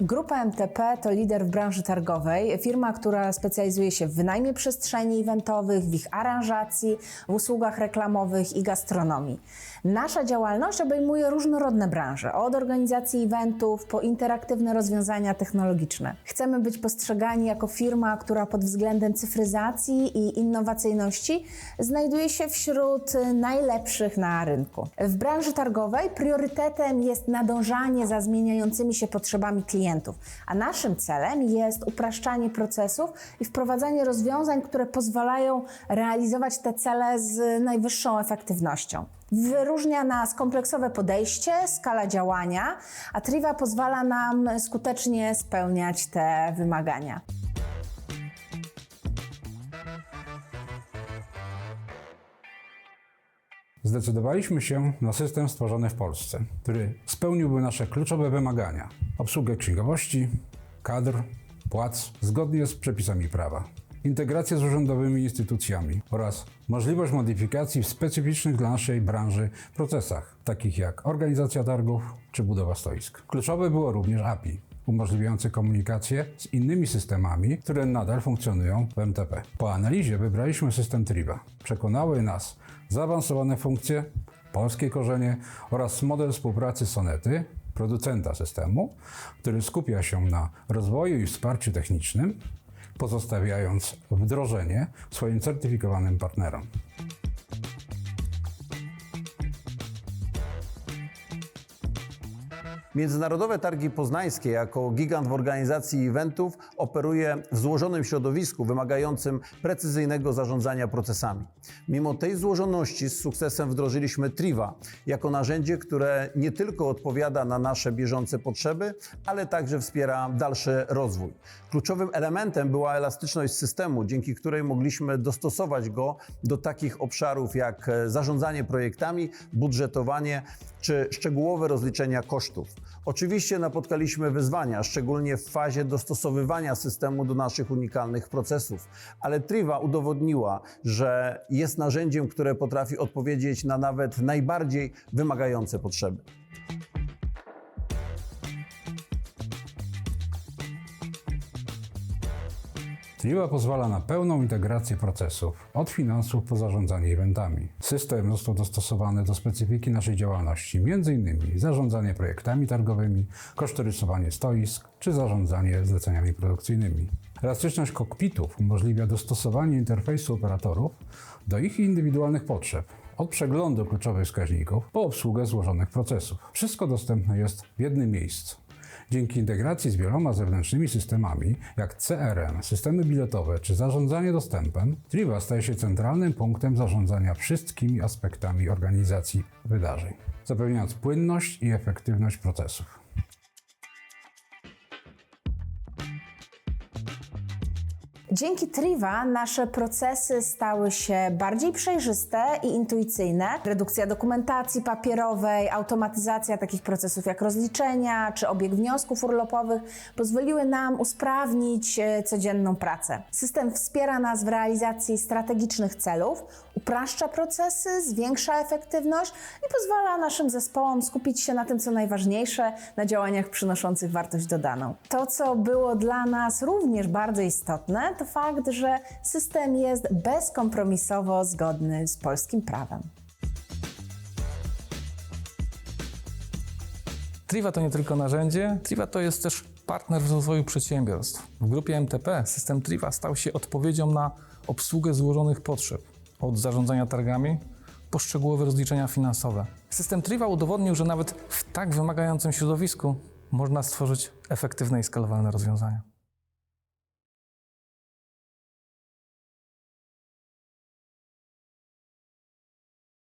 Grupa MTP to lider w branży targowej, firma, która specjalizuje się w wynajmie przestrzeni eventowych, w ich aranżacji, w usługach reklamowych i gastronomii. Nasza działalność obejmuje różnorodne branże, od organizacji eventów po interaktywne rozwiązania technologiczne. Chcemy być postrzegani jako firma, która pod względem cyfryzacji i innowacyjności znajduje się wśród najlepszych na rynku. W branży targowej priorytetem jest nadążanie za zmieniającymi się potrzebami klientów, a naszym celem jest upraszczanie procesów i wprowadzanie rozwiązań, które pozwalają realizować te cele z najwyższą efektywnością. Wyróżnia nas kompleksowe podejście, skala działania, a Triva pozwala nam skutecznie spełniać te wymagania. Zdecydowaliśmy się na system stworzony w Polsce, który spełniłby nasze kluczowe wymagania: obsługę księgowości, kadr, płac zgodnie z przepisami prawa, integrację z urzędowymi instytucjami oraz możliwość modyfikacji w specyficznych dla naszej branży procesach, takich jak organizacja targów czy budowa stoisk. Kluczowe było również API, umożliwiające komunikację z innymi systemami, które nadal funkcjonują w MTP. Po analizie wybraliśmy system Triva. Przekonały nas zaawansowane funkcje, polskie korzenie oraz model współpracy Sonety, producenta systemu, który skupia się na rozwoju i wsparciu technicznym, pozostawiając wdrożenie swoim certyfikowanym partnerom. Międzynarodowe Targi Poznańskie jako gigant w organizacji eventów operuje w złożonym środowisku wymagającym precyzyjnego zarządzania procesami. Mimo tej złożoności z sukcesem wdrożyliśmy Triva jako narzędzie, które nie tylko odpowiada na nasze bieżące potrzeby, ale także wspiera dalszy rozwój. Kluczowym elementem była elastyczność systemu, dzięki której mogliśmy dostosować go do takich obszarów jak zarządzanie projektami, budżetowanie czy szczegółowe rozliczenia kosztów. Oczywiście napotkaliśmy wyzwania, szczególnie w fazie dostosowywania systemu do naszych unikalnych procesów, ale Triva udowodniła, że jest narzędziem, które potrafi odpowiedzieć na nawet najbardziej wymagające potrzeby. Triva pozwala na pełną integrację procesów, od finansów po zarządzanie eventami. System został dostosowany do specyfiki naszej działalności, m.in. zarządzanie projektami targowymi, kosztorysowanie stoisk czy zarządzanie zleceniami produkcyjnymi. Elastyczność kokpitów umożliwia dostosowanie interfejsu operatorów do ich indywidualnych potrzeb, od przeglądu kluczowych wskaźników po obsługę złożonych procesów. Wszystko dostępne jest w jednym miejscu. Dzięki integracji z wieloma zewnętrznymi systemami, jak CRM, systemy biletowe czy zarządzanie dostępem, Triva staje się centralnym punktem zarządzania wszystkimi aspektami organizacji wydarzeń, zapewniając płynność i efektywność procesów. Dzięki Triva nasze procesy stały się bardziej przejrzyste i intuicyjne. Redukcja dokumentacji papierowej, automatyzacja takich procesów jak rozliczenia czy obieg wniosków urlopowych pozwoliły nam usprawnić e, codzienną pracę. System wspiera nas w realizacji strategicznych celów, upraszcza procesy, zwiększa efektywność i pozwala naszym zespołom skupić się na tym, co najważniejsze, na działaniach przynoszących wartość dodaną. To, co było dla nas również bardzo istotne, to fakt, że system jest bezkompromisowo zgodny z polskim prawem. Triva to nie tylko narzędzie, Triva to jest też partner w rozwoju przedsiębiorstw. W grupie MTP system Triva stał się odpowiedzią na obsługę złożonych potrzeb, od zarządzania targami po szczegółowe rozliczenia finansowe. System Triva udowodnił, że nawet w tak wymagającym środowisku można stworzyć efektywne i skalowalne rozwiązania.